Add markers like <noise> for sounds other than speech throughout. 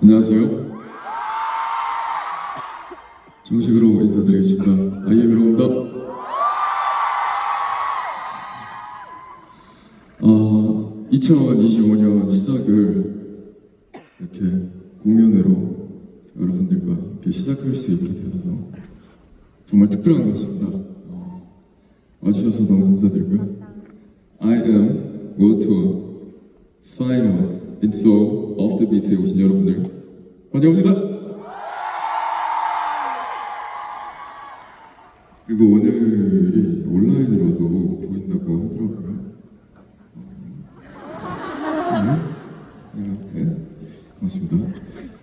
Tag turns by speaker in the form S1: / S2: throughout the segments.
S1: 안녕하세요. 정식으로 인사드리겠습니다. 아이엠이라고 합니다. 어, 2025년 시작을 이렇게 공연으로 여러분들과 함께 시작할 수 있게 되어서 정말 특별한 것 같습니다. 어, 와주셔서 너무 감사드리고요. I am World Tour Final the Beats에 오신 여러분들 환영합니다. 그리고 오늘이 온라인으로도 보인다고 하더라고요. 네, 네, 맞습니다.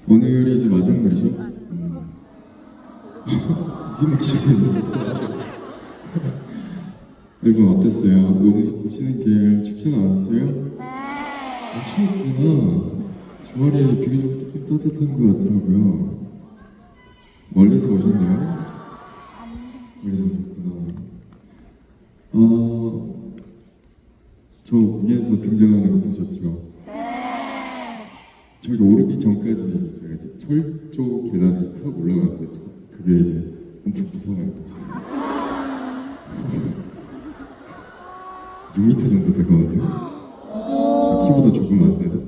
S1: 오늘이 이제 마지막 날이죠. 음. 이제 막 시간이 앨범 어땠어요? 오시, 오시는 길. 아, 추웠구나. 주말에 비교적 따뜻한 것 같더라고요. 멀리서 오셨나요? 멀리서 오셨구나. 아, 저 위에서 등장하는 거 보셨죠? 저기 오르기 전까지 제가 이제 철조 계단을 타고 올라갔는데 저- 그게 이제 엄청 무서워요. 사실. <laughs> 6m 정도 되거든요. 제 키보다 조금 안 되는.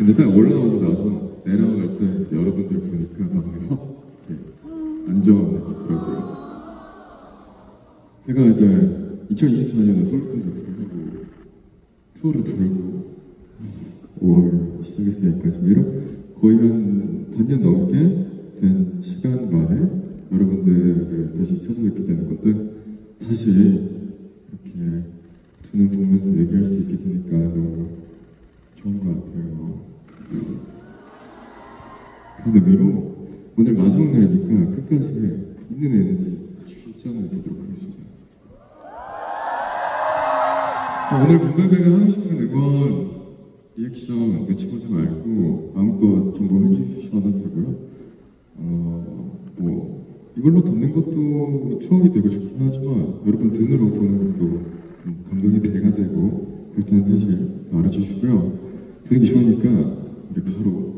S1: 근데 딱 올라오고 나서 내려갈 때 여러분들 보니까 마음이 확 이렇게 안정해지더라고요. 제가 이제 2024년에 솔로 콘서트를 하고 투어를 돌고 5월 시작했으니까 지금 이런 거의 한 반년 넘게 된 시간 만에 여러분들을 다시 찾아뵙게 되는 건데 다시 이렇게 두눈 보면서 얘기할 수 있게 되니까 너무 좋은 것 같아요. 그런 의미로 오늘 마지막 날이니까 끝까지 있는 에너지 출전해 보도록 하겠습니다. 어, 오늘 문베베가 하고 싶은 응원 리액션 눈치 보지 말고 마음껏 전부 해주셔도 되고요. 어, 뭐 이걸로 담는 것도 추억이 되고 좋긴 하지만 여러분 눈으로 보는 것도 음, 감동이 배가 되고 그렇다는 사실 알아주시고요. 분위기 좋으니까 від гру.